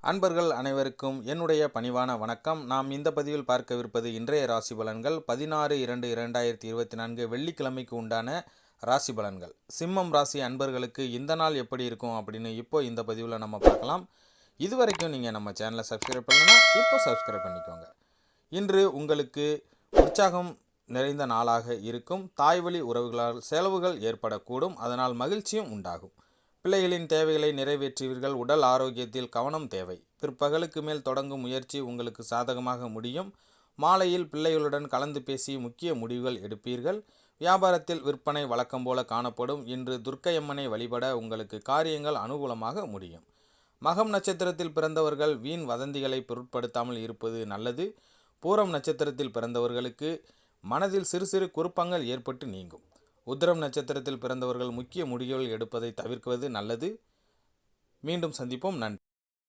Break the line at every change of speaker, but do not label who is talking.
அன்பர்கள் அனைவருக்கும் என்னுடைய பணிவான வணக்கம். நாம் இந்த பதிவில் பார்க்கவிருப்பது இன்றைய ராசி பலன்கள். பதினாறு இரண்டு இரண்டாயிரத்தி இருபத்தி நான்கு வெள்ளிக்கிழமைக்கு உண்டான ராசி பலன்கள். சிம்மம் ராசி அன்பர்களுக்கு இந்த நாள் எப்படி இருக்கும் அப்படின்னு இப்போ இந்த பதிவில் நம்ம பார்க்கலாம். இதுவரைக்கும் நீங்கள் நம்ம சேனலை சப்ஸ்கிரைப் பண்ணணும்னா இப்போ சப்ஸ்கிரைப் பண்ணிக்கோங்க. இன்று உங்களுக்கு உற்சாகம் நிறைந்த நாளாக இருக்கும். தாய்வழி உறவுகளால் செலவுகள் ஏற்படக்கூடும். அதனால் மகிழ்ச்சியும் உண்டாகும். பிள்ளைகளின் தேவைகளை நிறைவேற்றுவீர்கள். உடல் ஆரோக்கியத்தில் கவனம் தேவை. பிற்பகலுக்கு மேல் தொடங்கும் முயற்சி உங்களுக்கு சாதகமாக முடியும். மாலையில் பிள்ளைகளுடன் கலந்து பேசி முக்கிய முடிவுகள் எடுப்பீர்கள். வியாபாரத்தில் விற்பனை வழக்கம் போல காணப்படும். இன்று துர்க்கையம்மனை வழிபட உங்களுக்கு காரியங்கள் அனுகூலமாக முடியும். மகம் நட்சத்திரத்தில் பிறந்தவர்கள் வீண் வதந்திகளை பொருட்படுத்தாமல் இருப்பது நல்லது. பூரம் நட்சத்திரத்தில் பிறந்தவர்களுக்கு மனதில் சிறு சிறு குறுப்பங்கள் ஏற்பட்டு நீங்கும். உத்திரம் நட்சத்திரத்தில் பிறந்தவர்கள் முக்கிய முடிவுகள் எடுப்பதை தவிர்க்குவது நல்லது. மீண்டும் சந்திப்போம். நன்றி.